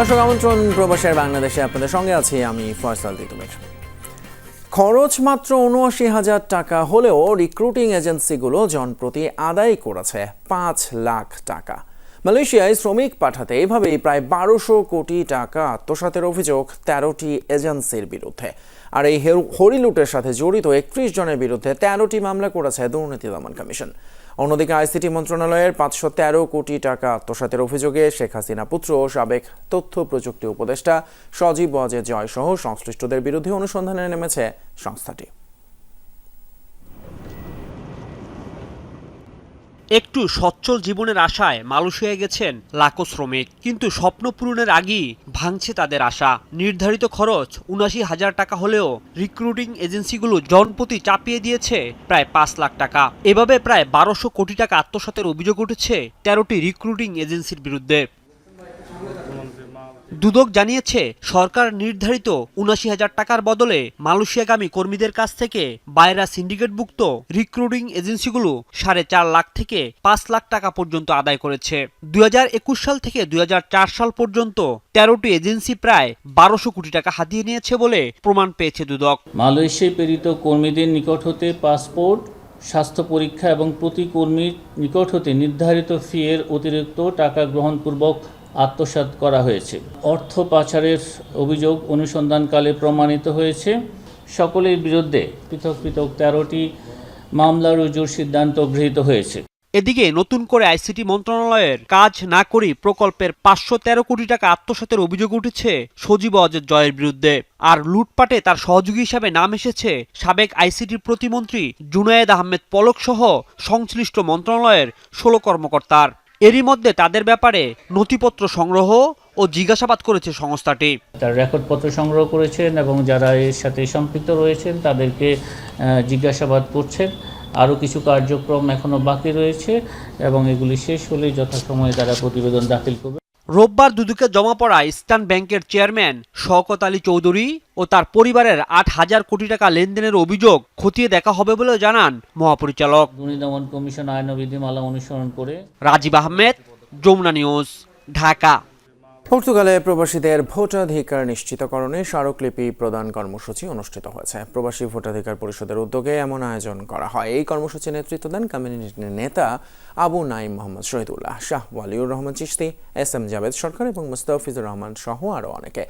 দর্শক, আমন্ত্রণ প্রবাসের বাংলাদেশে আপনাদের সঙ্গে আছি আমি ফয়সাল তিতুমির খরচ মাত্র উনআশি হাজার টাকা হলেও রিক্রুটিং এজেন্সিগুলো জনপ্রতি আদায় করেছে পাঁচ লাখ টাকা। মালয়েশিয়ায় শ্রমিক পাঠাতে এভাবেই প্রায় বারোশো কোটি টাকা আত্মসাতের অভিযোগ তেরোটি এজেন্সির বিরুদ্ধে। আর এই হরিলুটের সাথে জড়িত একত্রিশ জনের বিরুদ্ধে তেরোটি মামলা করেছে দুর্নীতি দমন কমিশন। অন্যদিকে আইসিটি মন্ত্রণালয়ের পাঁচশো তেরো কোটি টাকা আত্মসাতের অভিযোগে শেখ হাসিনা পুত্র ও সাবেক তথ্য প্রযুক্তি উপদেষ্টা সজীব বজে জয় সহ সংশ্লিষ্টদের বিরুদ্ধে অনুসন্ধানে নেমেছে সংস্থাটি। একটু সচ্ছল জীবনের আশায় মালয়েশিয়ায় গেছেন লাখো শ্রমিক। কিন্তু স্বপ্ন পূরণের আগেই ভাঙছে তাদের আশা। নির্ধারিত খরচ উনাশি হাজার টাকা হলেও রিক্রুটিং এজেন্সিগুলো জনপ্রতি চাপিয়ে দিয়েছে প্রায় পাঁচ লাখ টাকা। এভাবে প্রায় বারোশো কোটি টাকা আত্মসাতের অভিযোগ উঠেছে তেরোটি রিক্রুটিং এজেন্সির বিরুদ্ধে। দুদক জানিয়েছে, সরকার নির্ধারিত উনাশি হাজার টাকার বদলে মালয়েশিয়াগামী কর্মীদের কাছ থেকে বাইরা সিন্ডিকেটভুক্ত রিক্রুটিং এজেন্সিগুলো সাড়ে চার লাখ থেকে পাঁচ লাখ টাকা পর্যন্ত আদায় করেছে। দুই হাজার একুশ সাল থেকে দুই হাজার চার সাল পর্যন্ত তেরোটি এজেন্সি প্রায় বারোশো কোটি টাকা হাতিয়ে নিয়েছে বলে প্রমাণ পেয়েছে দুদক। মালয়েশিয়ায় প্রেরিত কর্মীদের নিকট হতে পাসপোর্ট, স্বাস্থ্য পরীক্ষা এবং প্রতি কর্মীর নিকট হতে নির্ধারিত ফি এর অতিরিক্ত টাকা গ্রহণপূর্বক আত্মসাৎ করা হয়েছে। অর্থ পাচারের অভিযোগ অনুসন্ধানকালে প্রমাণিত হয়েছে। সকলের বিরুদ্ধে পৃথক পৃথক তেরোটি মামলা রুজুর সিদ্ধান্ত গৃহীত হয়েছে। এদিকে নতুন করে আইসিটি মন্ত্রণালয়ের কাজ না করে প্রকল্পের পাঁচশো তেরো কোটি টাকা আত্মসাতের অভিযোগ উঠেছে সজীব অজয় জয়ের বিরুদ্ধে। আর লুটপাটে তার সহযোগী হিসাবে নাম এসেছে সাবেক আইসিটির প্রতিমন্ত্রী জুনায়েদ আহমেদ পলক সহ সংশ্লিষ্ট মন্ত্রণালয়ের ষোলো কর্মকর্তার। এরই মধ্যে তাদের ব্যাপারে নথিপত্র সংগ্রহ ও জিজ্ঞাসাবাদ করেছে সংস্থাটি। তার রেকর্ডপত্র সংগ্রহ করেছেন এবং যারা এর সাথে সম্পৃক্ত রয়েছেন, তাদেরকে জিজ্ঞাসাবাদ করছেন। আরও কিছু কার্যক্রম এখনও বাকি রয়েছে এবং এগুলি শেষ হলে যথাসময়ে তারা প্রতিবেদন দাখিল করবে। রোববার দুদুকে জমা পড়া ইস্টার্ন ব্যাংকের চেয়ারম্যান শওকত আলী চৌধুরী ও তার পরিবারের আট হাজার কোটি টাকা লেনদেনের অভিযোগ খতিয়ে দেখা হবে বলে জানান মহাপরিচালক। দমন কমিশন অনুসরণ করে রাজীব আহমেদ যমুনা নিউজ ঢাকা। পর্তুগালে প্রবাসীদের ভোটাধিকার নিশ্চিতকরণে স্মারকলিপি প্রদান কর্মসূচি অনুষ্ঠিত হয়েছে। প্রবাসী ভোটাধিকার পরিষদের উদ্যোগে এমন আয়োজন করা হয়। এই কর্মসূচি নেতৃত্ব দেন কমিউনিটির নেতা আবু নাইম মোহাম্মদ শহীদুল্লাহ শাহ, ওয়ালিউর রহমান চিশতি, এস এম জাভেদ সরকার এবং মুস্তাফিজুর রহমান সহ আরও অনেকে।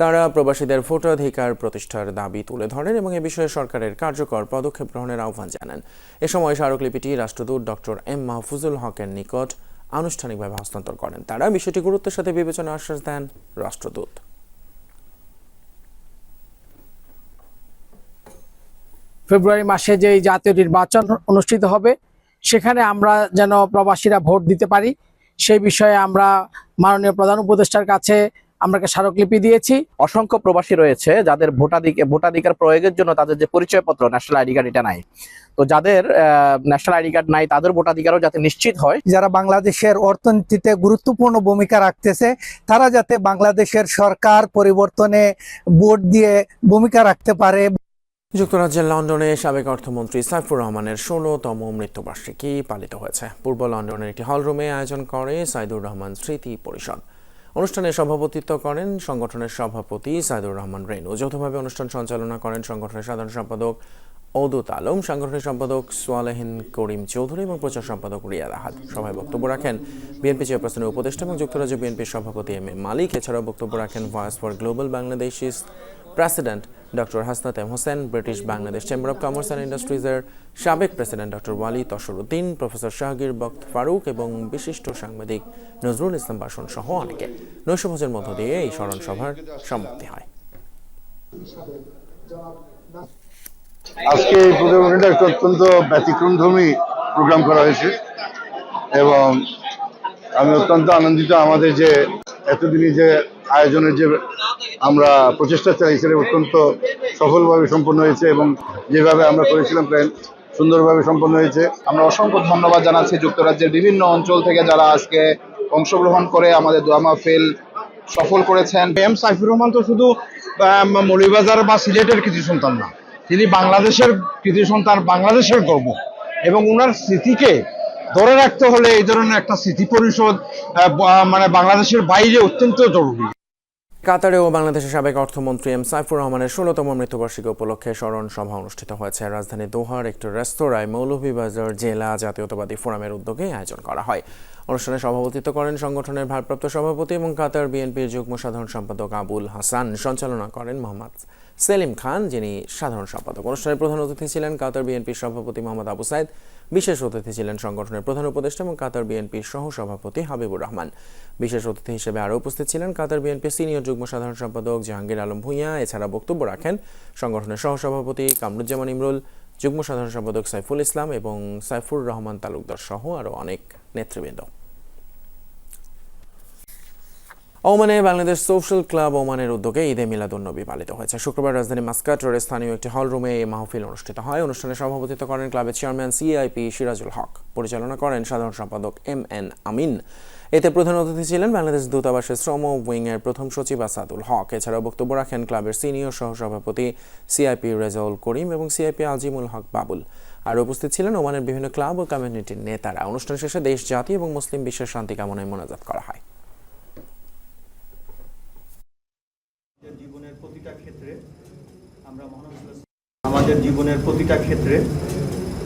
তারা প্রবাসীদের ভোটাধিকার প্রতিষ্ঠার দাবি তুলে ধরেন এবং এ বিষয়ে সরকারের কার্যকর পদক্ষেপ গ্রহণের আহ্বান জানান। এ সময় স্মারকলিপিটি রাষ্ট্রদূত ডক্টর এম মাহফুজুল হকের নিকট আনুষ্ঠানিকভাবে হস্তান্তর করেন। তারা বিষয়টি গুরুত্বের সাথে বিবেচনা আশ্বাস দেন রাষ্ট্রদূত। ফেব্রুয়ারি মাসে যে জাতীয় নির্বাচন অনুষ্ঠিত হবে, সেখানে আমরা যেন প্রবাসীরা ভোট দিতে পারি, সেই বিষয়ে আমরা মাননীয় প্রধান উপদেষ্টার কাছে আমরা স্মারকলিপি দিয়েছি। অসংখ্য প্রবাসী রয়েছে যাদের ভোটাধিকার ভোটাধিকার প্রয়োগের জন্য তাদের যে পরিচয়পত্র ন্যাশনাল আইডি কার্ড এটা নাই। তো যাদের ন্যাশনাল আইডি কার্ড নাই তাদের ভোটাধিকারও যাতে নিশ্চিত হয়। যারা বাংলাদেশের অর্থনীতিতে গুরুত্বপূর্ণ ভূমিকা রাখতেছে তারা যাতে বাংলাদেশের সরকার পরিবর্তনে ভোট দিয়ে ভূমিকা রাখতে পারে। যুক্তরাজ্যের লন্ডনে সাবেক অর্থমন্ত্রী সাইফুর রহমানের ষোলোতম মৃত্যুবার্ষিকী পালিত হয়েছে। পূর্ব লন্ডনের একটি হলরুমে আয়োজন করে সাইদুর রহমান স্মৃতি পরিষদ। অনুষ্ঠানে সভাপতিত্ব করেন সংগঠনের সভাপতি সাইদুর রহমান রেনু। যৌথভাবে অনুষ্ঠান সঞ্চালনা করেন সংগঠনের সাধারণ সম্পাদক অদুত আলম সাংগঠনিক সম্পাদক সোয়ালেহিন করিম চৌধুরী এবং প্রচার সম্পাদক রিয়াদ আহাদ। সভায় বক্তব্য রাখেন বিএনপি চেয়ারপার্সনের উপদেষ্টা এবং যুক্তরাজ্য বিএনপির সভাপতি এম এ মালিক। এছাড়াও বক্তব্য রাখেন voice for global Bangladeshis president doctor Hasnat M Hossain British Bangladesh chamber of commerce and ইন্ডাস্ট্রিজের সাবেক president doctor Wali Tasruddin professor Shahgir Bakht Faruk এবং বিশিষ্ট সাংবাদিক নজরুল ইসলাম বাসন সহ অনেকে। নৈশভোজের মধ্য দিয়ে এই স্মরণ সভার সমাপ্তি হয়। আজকে এই প্রোগ্রামটা একটা অত্যন্ত ব্যতিক্রমধর্মী প্রোগ্রাম করা হয়েছে এবং আমি অত্যন্ত আনন্দিত আমাদের যে এতদিনই যে আয়োজনের যে আমরা প্রচেষ্টা চাই সেটা অত্যন্ত সফলভাবে সম্পন্ন হয়েছে এবং যেভাবে আমরা করেছিলাম প্রায় সুন্দরভাবে সম্পন্ন হয়েছে। আমরা অসংখ্য ধন্যবাদ জানাচ্ছি যুক্তরাজ্যের বিভিন্ন অঞ্চল থেকে যারা আজকে অংশগ্রহণ করে আমাদের দোয়া মাহফিল সফল করেছেন। এম সাইফুর রহমান তো শুধু আহ, মৌলভীবাজার বা সিলেটের কৃতি সন্তান না। তিনি বাংলাদেশের কৃতি সন্তান বাংলাদেশের গর্ব। এবং ওনার স্মৃতিকে ধরে রাখতে হলে এই ধরনের একটা স্মৃতি পরিষদ বা- মানে বাংলাদেশের বাইরে অত্যন্ত জরুরি। কাতারে ও বাংলাদেশের সাবেক অর্থমন্ত্রী এম সাইফুর রহমানের ষোলতম মৃত্যুবার্ষিকী উপলক্ষে স্মরণ সভা অনুষ্ঠিত হয়েছে। রাজধানী দোহার একটি রেস্তোরাঁয় মৌলভীবাজার জেলা জাতীয়তাবাদী ফোরামের উদ্যোগে আয়োজন করা হয়। অনুষ্ঠানে সভাপতিত্ব করেন সংগঠনের ভারপ্রাপ্ত সভাপতি এবং কাতার বিএনপির যুগ্ম সাধারণ সম্পাদক আবুল হাসান। সঞ্চালনা করেন মোহাম্মদ সেলিম খান, যিনি সাধারণ সম্পাদক অনুষ্ঠানের প্রধান অতিথি ছিলেন, কাতার বিএনপির সভাপতি মোহাম্মদ আবু সাইদ, বিশেষ অতিথি ছিলেন সংগঠনের প্রধান উপদেষ্টা এবং কাতার বিএনপির সহ সভাপতি হাবিবুর রহমান। বিশেষ অতিথি হিসেবে আরও উপস্থিত ছিলেন কাতার বিএনপির সিনিয়র যুগ্ম সাধারণ সম্পাদক জাহাঙ্গীর আলম ভূঁইয়া। এছাড়া বক্তব্য রাখেন সংগঠনের সহসভাপতি কামরুজ্জামান ইমরুল, যুগ্ম সাধারণ সম্পাদক সাইফুল ইসলাম এবং সাইফুর রহমান তালুকদার সহ আরও অনেক নেতৃবৃন্দ। ওমানে বাংলাদেশ সোশ্যাল ক্লাব ওমানের উদ্যোগে ঈদে মিলাদুন্নবী পালিত হয়েছে। শুক্রবার রাজধানী মাস্কাট রোডের স্থানীয় একটি হল রুমে এই মাহফিল অনুষ্ঠিত হয়। অনুষ্ঠানে সভাপতিত্ব করেন ক্লাবের চেয়ারম্যান সিআইপি সিরাজুল হক। পরিচালনা করেন সাধারণ সম্পাদক এম এন আমিন। এতে প্রধান অতিথি ছিলেন বাংলাদেশ দূতাবাসের শ্রম উইংয়ের প্রথম সচিব আসাদুল হক। এছাড়াও বক্তব্য রাখেন ক্লাবের সিনিয়র সহসভাপতি সিআইপি রেজাউল করিম এবং সিআইপি আজিমুল হক বাবুল। আর উপস্থিত ছিলেন ওমানের বিভিন্ন ক্লাব ও কমিউনিটির নেতারা। অনুষ্ঠান শেষে দেশ জাতি এবং মুসলিম বিশ্বের শান্তি কামনায় মোনাজাত করা হয় জীবনের প্রতিটা ক্ষেত্রে আমরা মহানবী সাল্লাল্লাহু আলাইহি আমাদের জীবনের প্রতিটা ক্ষেত্রে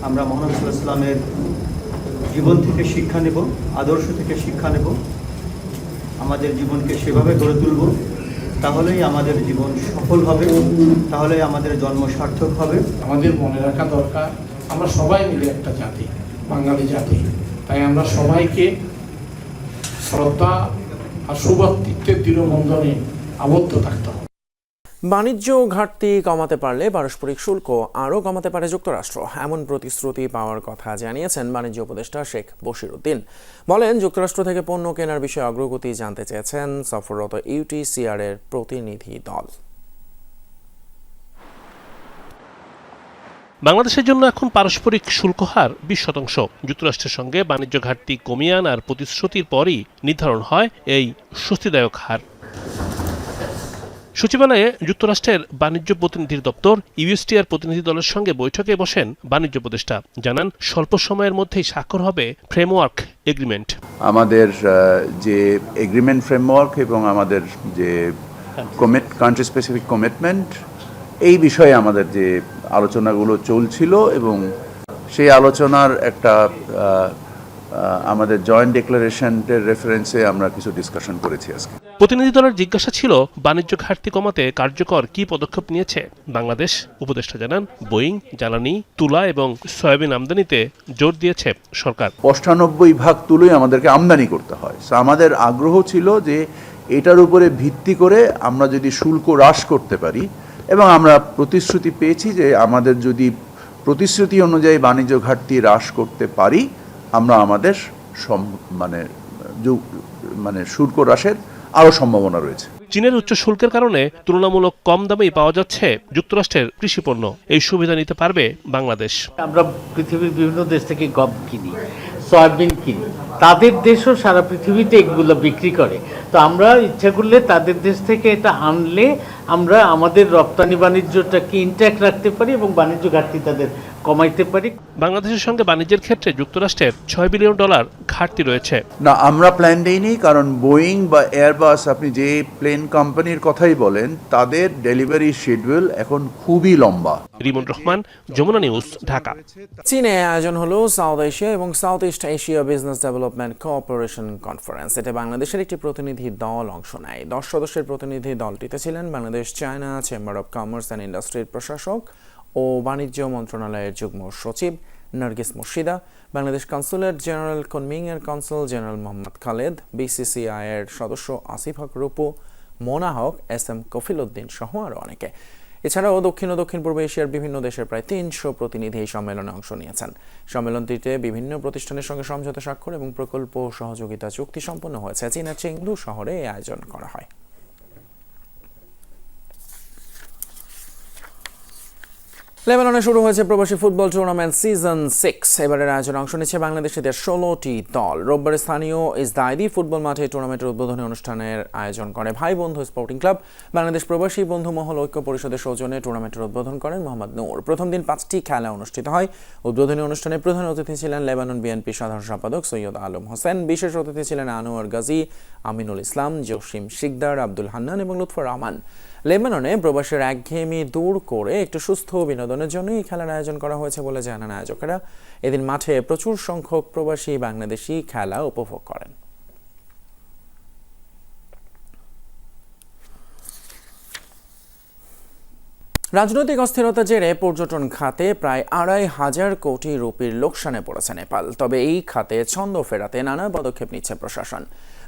আমরা সাল্লাল্লাহু ইসলামের জীবন থেকে শিক্ষা নেব, আদর্শ থেকে শিক্ষা নেব, আমাদের জীবনকে সেভাবে গড়ে তুলব, তাহলেই আমাদের জীবন সফল হবে, তাহলেই আমাদের জন্ম সার্থক হবে। আমাদের মনে রাখা দরকার, আমরা সবাই মিলে একটা জাতি, বাঙালি জাতি। তাই আমরা সবাইকে শ্রদ্ধা আর সুভক্তিত্বের দৃঢ়বন্ধনে আবদ্ধ থাকতে হবে। বাণিজ্য ঘাটতি কমাতে পারলে পারস্পরিক শুল্ক আরও কমাতে পারে যুক্তরাষ্ট্র। এমন প্রতিশ্রুতি পাওয়ার কথা জানিয়েছেন বাণিজ্য উপদেষ্টা শেখ বশির উদ্দিন বলেন, যুক্তরাষ্ট্র থেকে পণ্য কেনার বিষয়ে অগ্রগতি জানতে চেয়েছেন সফররত ইউটিসিআর এর প্রতিনিধি দল। বাংলাদেশের জন্য এখন পারস্পরিক শুল্ক হার বিশ শতাংশ। যুক্তরাষ্ট্রের সঙ্গে বাণিজ্য ঘাটতি কমিয়ে আনার প্রতিশ্রুতির পরই নির্ধারণ হয় এই স্বস্তিদায়ক হার। সচিবালয়ে যুক্তরাষ্ট্রের বাণিজ্য প্রতিনিধির দপ্তর ইউএসটিআর প্রতিনিধি দলের সঙ্গে বৈঠকে বসেন বাণিজ্য উপদেষ্টা। জানান, স্বল্প সময়ের মধ্যেই স্বাক্ষর হবে ফ্রেমওয়ার্ক এগ্রিমেন্ট। আমাদের যে এগ্রিমেন্ট ফ্রেমওয়ার্ক এবং আমাদের যে কান্ট্রি স্পেসিফিক কমিটমেন্ট, এই বিষয়ে আমাদের যে আলোচনাগুলো চলছিল এবং সেই আলোচনার একটা আমাদের জয়েন্ট ডিক্লারেশনের রেফারেন্সে আমরা কিছু ডিসকাশন করেছি আজকে। প্রতিনিধি দলের জিজ্ঞাসা ছিল বাণিজ্য ঘাটতি কমাতে কার্যকর কি পদক্ষেপ নিয়েছে? বাংলাদেশ উপদেষ্টা জানান বোয়িং জ্বালানি তুলা এবং সয়াবিন আমদানিতে জোর দিয়েছে সরকার। অষ্টানব্বই ভাগ তুলোই আমাদেরকে আমদানি করতে হয়। আমাদের আগ্রহ ছিল যে এটার উপরে ভিত্তি করে আমরা যদি শুল্ক হ্রাস করতে পারি এবং আমরা প্রতিশ্রুতি পেয়েছি যে আমাদের যদি প্রতিশ্রুতি অনুযায়ী বাণিজ্য ঘাটতি হ্রাস করতে পারি আমরা আমাদের সম- মানে মানে শুল্ক হ্রাসের আরও সম্ভাবনা রয়েছে। চীনের উচ্চ শুল্কের কারণে তুলনামূলক কম দামেই পাওয়া যাচ্ছে যুক্তরাষ্ট্রের কৃষিপণ্য এই সুবিধা নিতে পারবে বাংলাদেশ। আমরা পৃথিবীর বিভিন্ন দেশ থেকে গম কিনি সয়াবিন কিনি। তাদের দেশও সারা পৃথিবীতে এগুলো বিক্রি করে। তো আমরা ইচ্ছা করলে তাদের দেশ থেকে এটা আনলে আমরা আমাদের রপ্তানি বাণিজ্যটাকে ইনট্যাক্ট রাখতে পারি এবং বাণিজ্য ঘাটতি তাদের কমাইতে পারি। বাংলাদেশের সঙ্গে বাণিজ্যের ক্ষেত্রে যুক্তরাষ্ট্রের ছয় বিলিয়ন ডলার ঘাটতি রয়েছে। না আমরা প্ল্যান দেইনি কারণ বোয়িং বা এয়ারবাস আপনি যে প্লেন কোম্পানির কথাই বলেন তাদের ডেলিভারি শিডিউল এখন খুবই লম্বা। রিমন রহমান যমুনা নিউজ ঢাকা। চীনে আয়োজন হলো সাউথ এশিয়া এবং south east Asia business development cooperation conference. এটা বাংলাদেশের একটি প্রতিনিধি দল অংশ নেয়। দশ সদস্যের প্রতিনিধি দলটিতে ছিলেন Bangladesh, China, chamber of commerce and ইন্ডাস্ট্রির প্রশাসক ও বাণিজ্য মন্ত্রণালয়ের যুগ্ম সচিব Nargis Murshida, Bangladesh consulate general Kunming এর consul general Mohammad Khaled, BCCI এর সদস্য আসিফ হক রূপু, মোনা হক এস এম কফিল উদ্দিন সহ আরও অনেকে। এছাড়াও দক্ষিণ ও দক্ষিণ পূর্ব এশিয়ার বিভিন্ন দেশের প্রায় তিনশো প্রতিনিধি এই সম্মেলনে অংশ নিয়েছেন। সম্মেলনটিতে বিভিন্ন প্রতিষ্ঠানের সঙ্গে সমঝোতা স্বাক্ষর এবং প্রকল্প সহযোগিতা চুক্তি সম্পন্ন হয়েছে। চীনের চেংদু শহরে এই আয়োজন করা হয়। লেবাননে শুরু হয়েছে প্রবাসী ফুটবল টুর্নামেন্ট সিজন সিক্স এবারের আয়োজনে অংশ নিচ্ছে বাংলাদেশিদের ষোলোটি দল। রোববার স্থানীয় ইসদাইদি ফুটবল মাঠে টুর্নামেন্টের উদ্বোধনী অনুষ্ঠানের আয়োজন করে ভাই বন্ধু স্পোর্টিং ক্লাব বাংলাদেশ প্রবাসী বন্ধু মহল ঐক্য পরিষদের সৌজন্যে টুর্নামেন্টের উদ্বোধন করেন মোহাম্মদ নূর। প্রথম দিন পাঁচটি খেলা অনুষ্ঠিত হয়। উদ্বোধনী অনুষ্ঠানে প্রধান অতিথি ছিলেন লেবানন বিএনপি সাধারণ সম্পাদক সৈয়দ আলম হোসেন। বিশেষ অতিথি ছিলেন আনোয়ার গাজী, আমিনুল ইসলাম, জসিম শিকদার, আব্দুল হান্নান এবং লুৎফর রহমান। লেবাননে প্রবাসের একঘেয়েমি দূর করে একটু সুস্থ বিনোদনের জন্য এই খেলার আয়োজন করা হয়েছে বলে জানান আয়োজকেরা। এদিন মাঠে প্রচুর সংখ্যক প্রবাসী বাংলাদেশি খেলা উপভোগ করেন। রাজনৈতিক অস্থিরতা জেরে পর্যটন খাতে প্রায় আড়াই হাজার কোটি রুপির লোকসানে পড়েছে নেপাল, তবে এই খাতে ছন্দ ফেরাতে নানা পদক্ষেপ নিচ্ছে প্রশাসন।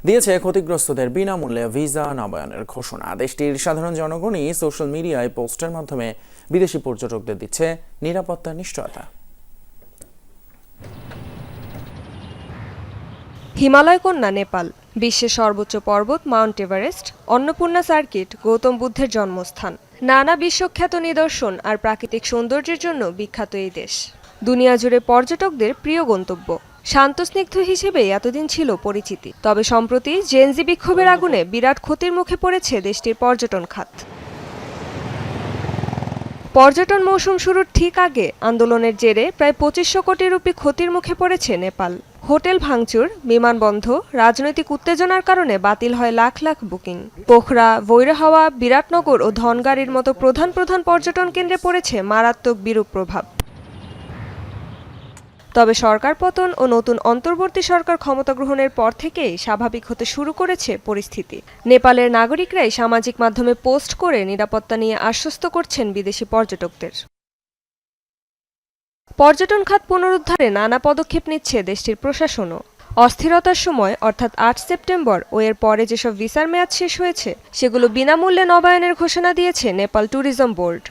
দিয়েছে ক্ষতিগ্রস্তদের বিনামূল্যে ভিসা নবায়নের ঘোষণা। দেশটির সাধারণ জনগণই সোশ্যাল মিডিয়ায় পোস্টের মাধ্যমে বিদেশি পর্যটকদের দিচ্ছে নিরাপত্তার নিশ্চয়তা। হিমালয় কন্যা নেপাল, বিশ্বের সর্বোচ্চ পর্বত mount Everest, Annapurna circuit, Gautam বুদ্ধের জন্মস্থান। নানা বিশ্বখ্যাত নিদর্শন আর প্রাকৃতিক সৌন্দর্যের জন্য বিখ্যাত এই দেশ। দুনিয়া জুড়ে পর্যটকদের প্রিয় গন্তব্য। শান্তস্নিগ্ধ হিসেবে এতদিন ছিল পরিচিতি। তবে সম্প্রতি জেনজি বিক্ষোভের আগুনে বিরাট ক্ষতির মুখে পড়েছে দেশটির পর্যটন খাত। পর্যটন মৌসুম শুরুর ঠিক আগে আন্দোলনের জেরে প্রায় পঁচিশশো কোটি রুপি ক্ষতির মুখে পড়েছে নেপাল। হোটেল ভাঙচুর বিমানবন্ধ রাজনৈতিক উত্তেজনার কারণে বাতিল হয় লাখ লাখ বুকিং। পোখরা বৈরহাওয়া বিরাটনগর ও ধনগাড়ির মতো প্রধান প্রধান পর্যটন কেন্দ্রে পড়েছে মারাত্মক বিরূপ প্রভাব। তবে সরকার পতন ও নতুন অন্তর্বর্তী সরকার ক্ষমতা গ্রহণের পর থেকেই স্বাভাবিক হতে শুরু করেছে পরিস্থিতি। নেপালের নাগরিকরাই সামাজিক মাধ্যমে পোস্ট করে নিরাপত্তা নিয়ে আশ্বস্ত করছেন বিদেশি পর্যটকদের। পর্যটন খাত পুনরুদ্ধারে নানা পদক্ষেপ নিচ্ছে দেশটির প্রশাসনও। অস্থিরতার সময়, অর্থাৎ আট সেপ্টেম্বর ও এর পরে যেসব ভিসার মেয়াদ শেষ হয়েছে, সেগুলো বিনামূল্যে নবায়নের ঘোষণা দিয়েছে নেপাল ট্যুরিজম বোর্ড।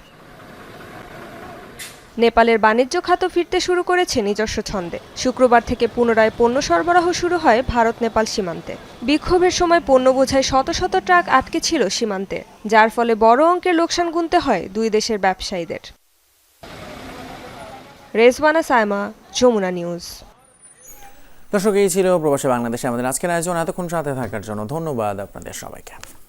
নেপালের বাণিজ্য খাতও ফিরতে শুরু করেছে নিজস্ব ছন্দে। শুক্রবার থেকে পুনরায় পণ্য সরবরাহ শুরু হয় ভারত নেপাল সীমান্তে। বিক্ষোভের সময় পণ্য বোঝাই শত শত ট্রাক আটকে ছিল সীমান্তে, যার ফলে বড় অঙ্কের লোকসান গুনতে হয় দুই দেশের ব্যবসায়ীদের। রেজওয়ানা সায়মা, যমুনা নিউজ। দর্শক, এই ছিল প্রবাসী বাংলাদেশে আমাদের আজকের আয়োজন। এতক্ষণ সাথে থাকার জন্য ধন্যবাদ আপনাদের সবাইকে।